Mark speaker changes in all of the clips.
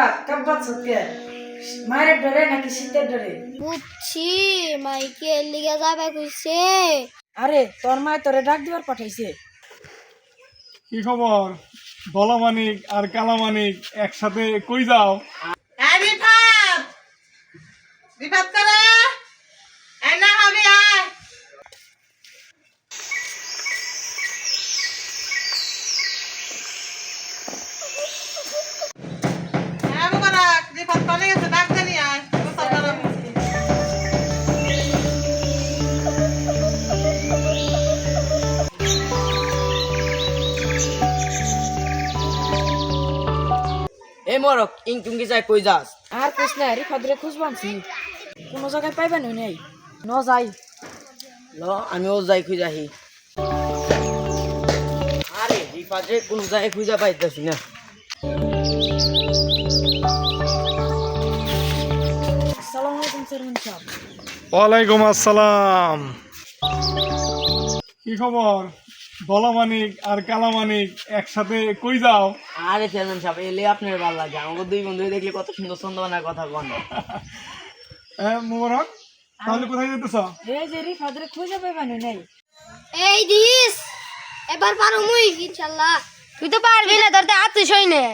Speaker 1: রিফাত কাব্বাত সত্যি মায়ের ডরে নাকি শীতের ডরে
Speaker 2: বুঝছি মাইকে লিগে যাবে কইছে।
Speaker 1: আরে তোর মায় তোরে ডাক দিবার পাঠাইছে।
Speaker 3: কি খবর? আর একসাথে কই যাও?
Speaker 4: হ্যাঁ করে!
Speaker 5: এ মরক ইং টুঙ্গি যাই কই যাস?
Speaker 1: আর কইস না রে খুঁজ বানছি। কোনো জায়গায় পাইবেন নেই ন যাই।
Speaker 5: ল আমিও যাই খুঁজাহি আরে রিফাজে কোন যাই খুঁজা পাইতেছি না।
Speaker 1: আসসালামু আলাইকুম চেয়ারম্যান সাহেব।
Speaker 3: ওয়ালাইকুম আসসালাম। কি খবর? দলা মানিক আর কালা মানিক একসাথে কই যাও?
Speaker 5: আরে চেয়ারম্যান সাহেব এলে আপনার ভালো লাগে। আমাকে দুই বন্ধু দেখলে কত সুন্দর সুন্দর কথা কন।
Speaker 3: হ্যাঁ মোবারক তাহলে কোথায় যেতেছ?
Speaker 1: এই যে রে খুঁজে পাইবেন নেই।
Speaker 2: এই দিস এবার পারো মুই ইনশাআল্লাহ। তুই তো পারবি না তোর তো আত্মীয় সই নে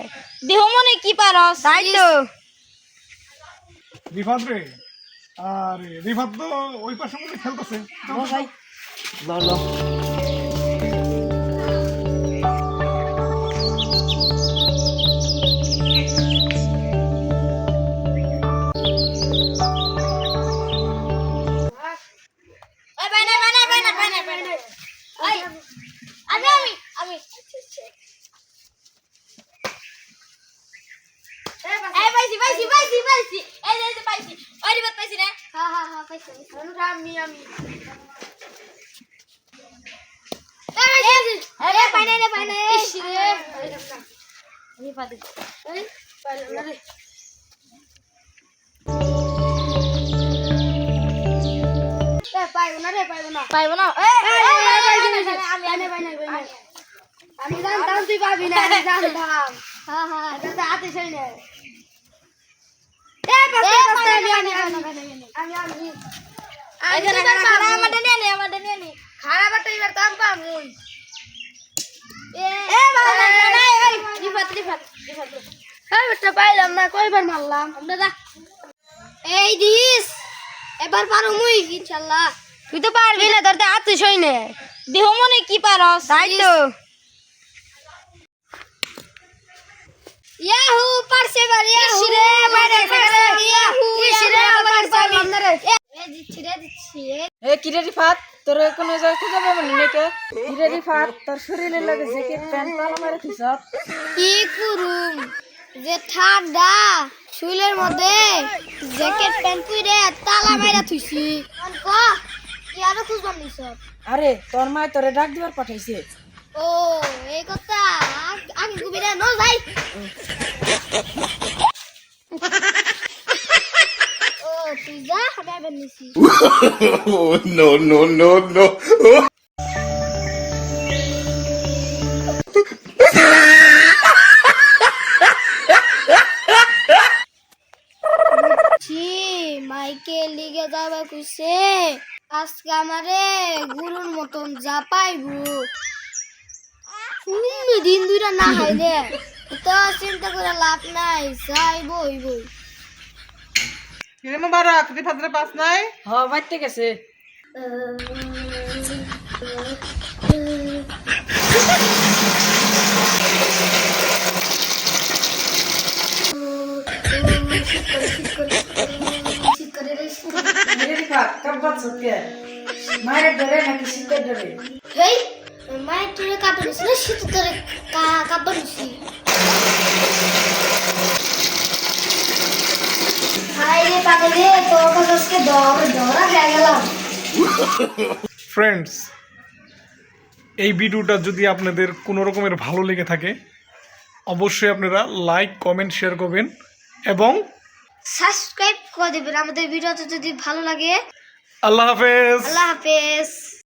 Speaker 2: দেহ মনে কি পারস? তাই তো।
Speaker 3: রিফাত রে আরে রিফাত তো ওই পাশে মধ্যে খেলতেছে।
Speaker 5: ল ল।
Speaker 2: এই বাইনা বাইনা বাইনা পাইবো না রে পাইবো না। পাইবো না? আমি আমি আমি জানতাম তুই পাবি না আমি জানতাম। হ্যাঁ হ্যাঁ এটা হাতে সেই নে আমি আমি আমি আমি। আমাদের নিয়ে নে আমাদের নিয়ে নে। খারাপ একটা এবার দাম পাম ওই এ বাবা না এই রিফাত রিফাত রিফাত। এই বেটা পাইলাম না কয়বার মারলাম? আমরা যা এই দিস এবার পারো মুই ইনশাআল্লাহ তুই তো পারবি না তোর তো আত্মীয় সই নে দেহ মনে কি পারস? তাই তো। ইয়াহু পারছে বার ইয়াহু রে বাইরে করে ইয়াহু ইসরে আবার পাবি এ দিচ্ছি রে দিচ্ছি
Speaker 1: এ কিরে রিফাত? তোর কোনো জায়গায় খুঁজে পাইবেন নেই কে কিরে রিফাত? তোর শরীরে লাগে জ্যাকেট প্যান্ট তালা মারে থিস
Speaker 2: কি করুম? যে ঠান্ডা শুলের মধ্যে জ্যাকেট প্যান্ট পরে তালা মাইরা থুইছি। ক? কি আরও খুঁজবাম নিছ
Speaker 1: আরে তোর মায় তোরে ডাক দিবার পাঠাইছে।
Speaker 2: ও এই কথা। আগ- আগে গুবিরে ন যাই ও তুই যা আমি আবার নিছি
Speaker 6: no, no, no, no.
Speaker 2: মাইকে লিগে যাবে কইছে। আজকে আমারে গুরুর মতন যা পাইবো দিন দুইটা না খাইলে তো চিন্তা করে লাভ নাই যাই বই বই
Speaker 4: কিরে মুবারক রে পাস নাই
Speaker 1: হ বাইতে গেছে কিরে রিফাত কাব্বাত সত্যি মায়ের ডরে নাকি শীতের ডরে
Speaker 2: হেই মায়ের কাপড় কাপড় হয়ে
Speaker 3: ফ্রেন্ডস এই ভিডিওটা যদি আপনাদের কোনো রকমের ভালো লেগে থাকে অবশ্যই আপনারা লাইক কমেন্ট শেয়ার করবেন এবং
Speaker 2: সাবস্ক্রাইব করে দেবেন। আমাদের ভিডিওতে যদি ভালো লাগে
Speaker 3: আল্লাহ হাফেজ।
Speaker 2: আল্লাহ হাফেজ।